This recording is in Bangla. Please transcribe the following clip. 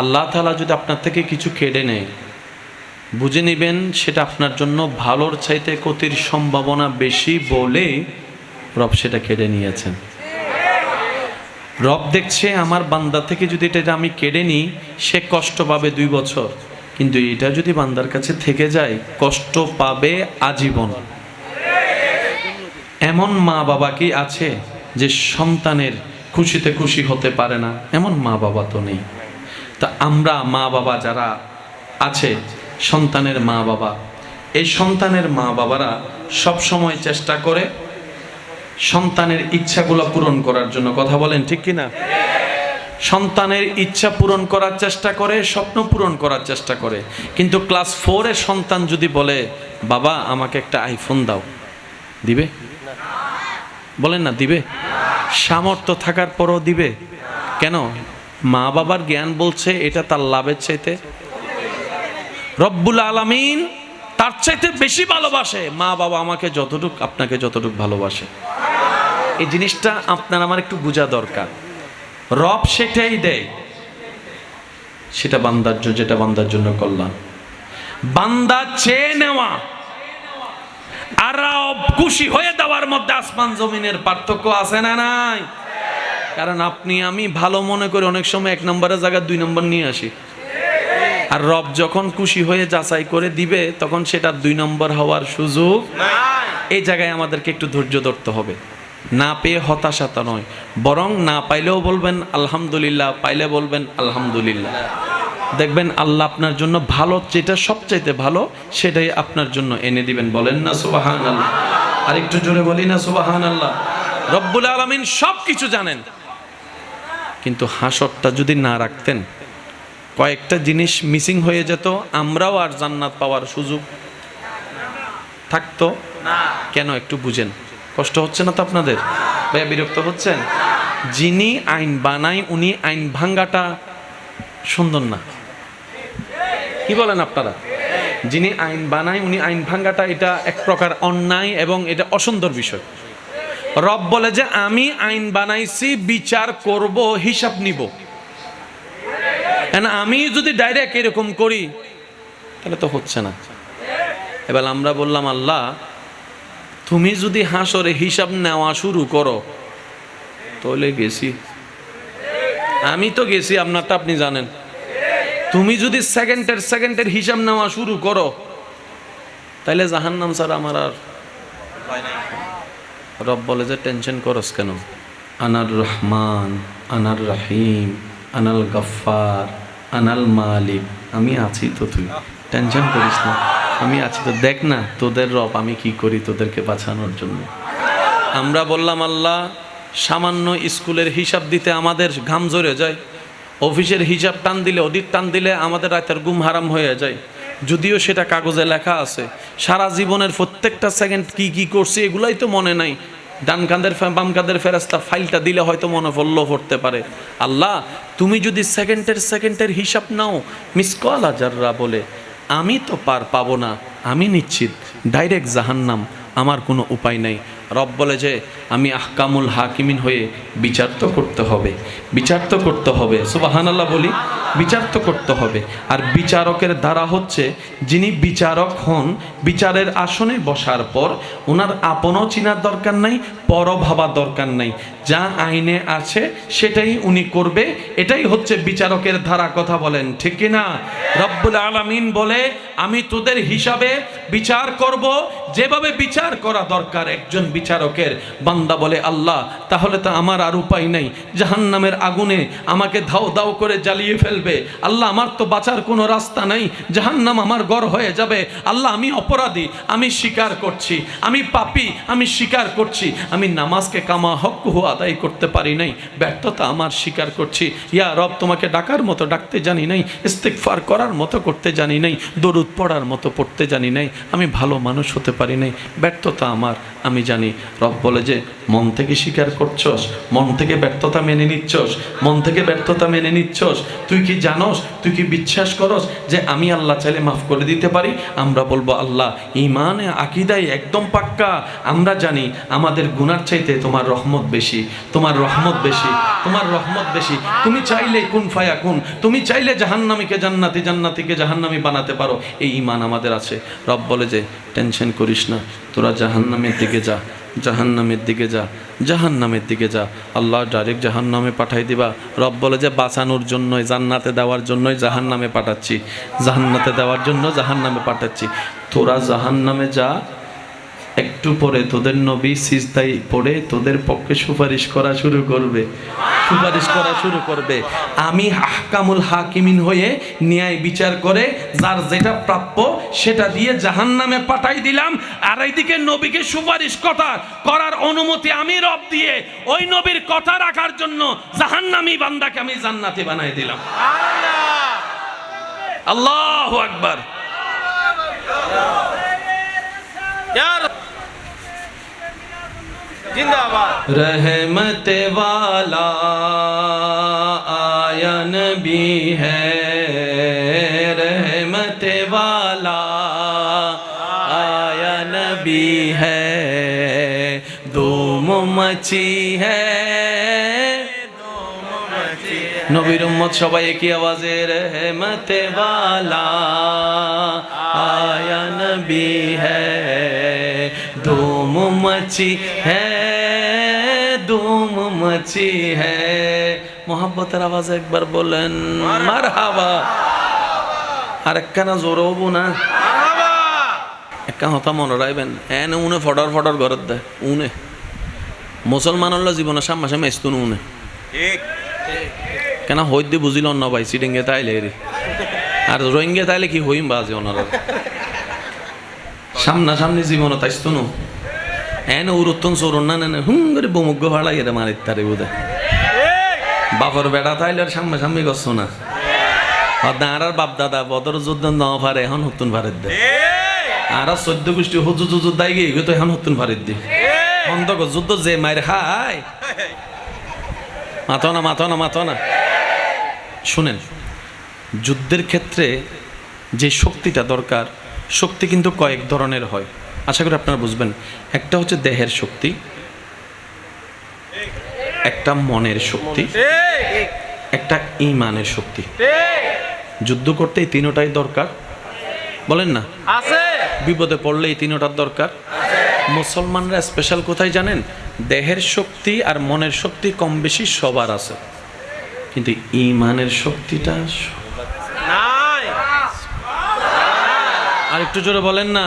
আল্লাহ তালা যদি আপনার থেকে কিছু কেড়ে নেয়, বুঝে নেবেন সেটা আপনার জন্য ভালোর চাইতে ক্ষতির সম্ভাবনা বেশি বলে রব সেটা কেড়ে নিয়েছেন। রব দেখছে আমার বান্দা থেকে যদি এটা আমি কেড়ে নিই, সে কষ্ট পাবে দুই বছর। কিন্তু এটা যদি বান্দার কাছে থেকে যায়, কষ্ট পাবে আজীবন। এমন মা বাবা কি আছে যে সন্তানের খুশিতে খুশি হতে পারে না? এমন মা বাবা তো নেই। তা আমরা মা বাবা যারা আছে, সন্তানের মা বাবা এই সন্তানের মা বাবারা সব সময় চেষ্টা করে সন্তানের ইচ্ছাগুলো পূরণ করার জন্য। কথা বলেন ঠিক কি না সন্তানের ইচ্ছা পূরণ করার চেষ্টা করে, স্বপ্ন পূরণ করার চেষ্টা করে। কিন্তু ক্লাস ফোরে সন্তান যদি বলে, বাবা, আমাকে একটা আইফোন দাও। দিবে? বলেন না, দিবে? সামর্থ্য থাকার পরও দিবে? কেন? মা বাবার জ্ঞান বলছে, এটা তার লাভের চাইতে। রব্বুল আলামিন তার চাইতে বেশি ভালোবাসে। মা বাবা আমাকে যতটুক, আপনাকে যতটুক ভালোবাসে। এই জিনিসটা আপনার আমার একটু বোঝা দরকার। রব সেটাই দেয়। সেটা বান্দার জন্য, যেটা বান্দার জন্য কল্যাণ। বান্দা চেয়ে নেওয়া আর খুশি হয়ে দেওয়ার মধ্যে আসমান জমিনের পার্থক্য আছে না নাই? কারণ আপনি, আমি ভালো মনে করি, অনেক সময় এক নম্বরের জায়গায় দুই নম্বর নিয়ে আসি। আর রব যখন খুশি হয়ে যাচাই করে দিবে, তখন সেটা দুই নম্বর হওয়ার সুযোগ। এই জায়গায় আমাদেরকে একটু ধৈর্য ধরতে হবে। না পেয়ে হতাশাতা নয়। বরং না পাইলেও বলবেন, আলহামদুলিল্লাহ। পাইলে বলবেন, আলহামদুলিল্লাহ। দেখবেন, আল্লাহ আপনার জন্য ভালো, যেটা সবচাইতে ভালো, সেটাই আপনার জন্য এনে দিবেন। বলেন না সুবাহান আল্লাহ আর একটু জোরে বলি না সুবাহান আল্লাহ রব্বুল আলমিন সব কিছু জানেন। কিন্তু হাসরটা যদি না রাখতেন, কয়েকটা জিনিস মিসিং হয়ে যেত, আমরাও আর জান্নাত পাওয়ার সুযোগ থাকতো। কেন একটু বুঝেন। কষ্ট হচ্ছে না তো আপনাদের? ভাইয়া, বিরক্ত হচ্ছেন? যিনি আইন বানায়, উনি আইন ভাঙ্গাটা সুন্দর না। কি বলেন আপনারা? যিনি আইন বানায়, উনি আইন ভাঙ্গাটা, এটা এক প্রকার অন্যায় এবং এটা অসুন্দর বিষয়। রব বলে যে, আমি আইন বানাইছি, বিচার করব, হিসাব নিব। আমি যদি ডাইরেক্ট এরকম করি, তাহলে তো হচ্ছে না। এবার আমরা বললাম, আল্লাহ, তুমি যদি হাসরে হিসাব নেওয়া শুরু করো, তাহলে গেছি। আমি তো গেছি, আপনারটা আপনি জানেন। তুমি যদি সেকেন্ডের সেকেন্ডের হিসাব নেওয়া শুরু করো তাইলে জাহান্নাম স্যার আমার আর রব বলে যে, টেনশন করস কেন? আনার রহমান আনার রাহিম, আনাল গফার আনাল মালিক, আমি আছি তো তুই। টেনশন করিস না, আমি আছি তো। দেখ না, তোদের রব আমি কি করি তোদেরকে বাঁচানোর জন্য? আমরা বললাম, আল্লাহ, সামান্য স্কুলের হিসাব দিতে আমাদের ঘাম জড়ে যায়। অফিসের হিসাব টান দিলে অডিট টান দিলে আমাদের রাতের ঘুম হারাম হয়ে যায়। যদিও সেটা কাগজে লেখা আছে, সারা জীবনের প্রত্যেকটা সেকেন্ড কি কি করছি এগুলাই তো মনে নাই। ডান কাঁধের বাম কাঁধের ফেরাস্তা ফাইলটা দিলে হয়তো মনে পড়ল, পড়তে পারে। আল্লাহ, তুমি যদি সেকেন্ডের সেকেন্ডের হিসাব নাও মিস কল হাজাররা বলে, আমি তো পার পাবো না, আমি নিশ্চিত ডাইরেক্ট জাহান্নাম, আমার কোনো উপায় নাই। রব বলে যে, আমি আহকামুল হাকিমিন হয়ে বিচার তো করতে হবে। বিচার তো করতে হবে সুবাহান আল্লাহ বলি, বিচার তো করতে হবে। আর বিচারকের দ্বারা হচ্ছে, যিনি বিচারক হন, বিচারের আসনে বসার পর ওনার আপনও চিনার দরকার নাই পর ভাবার দরকার নাই। যা আইনে আছে, সেটাই উনি করবে। এটাই হচ্ছে বিচারকের ধারা, কথা বলেন, ঠিক না রব্বুল আলামিন বলে, আমি তোদের হিসাবে বিচার করব। যেভাবে বিচার করা দরকার, একজন বিচারকের বান্দা বলে আল্লাহ তাহলে তো আমার আর উপায় নাই। জাহান্নামের আগুনে আমাকে ধাও দাও করে জ্বালিয়ে ফেলবে। আল্লাহ, আমার তো বাঁচার কোনো রাস্তা নাই। জাহান্নাম আমার গড় হয়ে যাবে। আল্লাহ, আমি অপরাধী, আমি স্বীকার করছি। আমি পাপি, আমি স্বীকার করছি। আমি নামাজকে কামা হক আদায় করতে পারি নাই। ব্যর্থতা আমার স্বীকার করছি। ইয়া রব, তোমাকে ডাকার মতো ডাকতে জানি নাই। ইস্তেকফার করার মতো করতে জানি নাই। দরুদ পড়ার মতো পড়তে জানি নাই। আমি ভালো মানুষ হতে পারি নাই। ব্যর্থতা আমার, আমি জানি। রব বলে যে, মন থেকে স্বীকার করছস? মন থেকে ব্যর্থতা মেনে নিচ্ছস? মন থেকে ব্যর্থতা মেনে নিচ্ছস? তুই কি জানস? তুই কি বিশ্বাস করস যে আমি আল্লাহ চাইলে মাফ করে দিতে পারি? আমরা বলব, আল্লাহ ইমানে আকিদাই একদম পাক্কা। আমরা জানি আমাদের গুনার চাইতে তোমার রহমত বেশি। তোমার রহমত বেশি। তোমার রহমত বেশি। তুমি চাইলে কোন ফায়া কুন তুমি চাইলে জাহান্নামীকে জান্নাতি, জান্নাতিকে জাহান্নামী বানাতে পারো। এই ইমান আমাদের আছে। রব বলে যে, টেনশন করিস না। তোরা জাহান্নামের দিকে যা। জাহান্নামের দিকে যা, জাহান্নামের দিকে যা। আল্লাহ ডাইরেক্ট জাহান্নামে পাঠাই দিবা। রব বলে যে, বাঁচানোর জন্যই, জান্নাতে দেওয়ার জন্যই জাহান্নামে পাঠাচ্ছি। জাহান্নাতে দেওয়ার জন্য জাহান্নামে পাঠাচ্ছি। তোরা জাহান্নামে যা একটু পরে তোদের নবী সিজদাই পড়ে তোদের পক্ষে সুপারিশ করা শুরু করবে। সুপারিশ করা শুরু করবে। আমি হাকামুল হাকিমিন হয়ে ন্যায় বিচার করে যার যেটা প্রাপ্য সেটা দিয়ে জাহান্নামে পাঠাই দিলাম। আর এইদিকে নবীকে সুপারিশ কথা করার অনুমতি আমি রব দিয়ে ওই নবীর কথা রাখার জন্য জাহান্নামী বান্দাকে আমি জান্নাতি বানাই দিলাম। আল্লাহ আকবার। जिंदाबाद रहमत वाला आया नबी है रहमत वाला आया नबी है धूम मची है নবীর উম্মত সবাই একই আওয়াজে রহমত वाला आया नबी है धूम मची है धूम मची है মোহাব্বতের আওয়াজ একবার বলেন মার হাবা আর একখানা জোর হবো না मरहबा একটা হতা মনে রাখবেন এন উনে ফটর ফটর ঘরত দেয় উনে মুসলমান হল জীবনের সামনে সামনে এসতুন উনে ठीक কেন হইত দি বুঝিল ন ভাই সিটিংয়ে তাইলে রে আর রোহিঙ্গে তাইলে কি হইম বাজে ওনারা সামনা সামনি জীবন তাইস্তো নো। এন উরুত্তন চোরন না নেন হুম করে বমুগ্গ ভাড়াই এর মারিত তারে বোধে। বাপর বেড়া তাইলে আর সামনে সামনি গছ না। আর আর বাপ দাদা, বদর যুদ্ধ ন পারে এখন হতুন ভারের দে। আর চোদ্দ গোষ্ঠী হুজু জুজু দাই গিয়ে তো এখন হতুন ভারের দে। অন্ধক যুদ্ধ যে মায়ের হাই মাথো না মাথো না মাথো না। শুনেন, যুদ্ধের ক্ষেত্রে যে শক্তিটা দরকার শক্তি কিন্তু কয়েক ধরনের হয়। আশা করি আপনারা বুঝবেন। একটা হচ্ছে দেহের শক্তি একটা মনের শক্তি একটা ইমানের শক্তি। যুদ্ধ করতে এই তিনোটাই দরকার। বলেন না? বিপদে পড়লে এই তিনোটার দরকার। মুসলমানরা স্পেশাল কোথায় জানেন? দেহের শক্তি আর মনের শক্তি কম বেশি সবার আছে। কিন্তু ইমানের শক্তিটা আর একটু জোরে বলেন না।